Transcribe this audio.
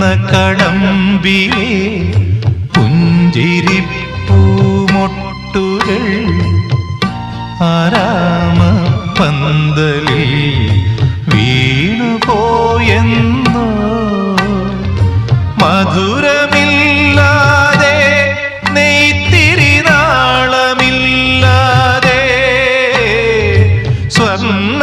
നിന്ന പുഞ്ചിരി പൂമൊട്ടുകൾ ആരാമ പന്തലിൽ വീണുപോയെന്നോ മധുര No. സ്വർണ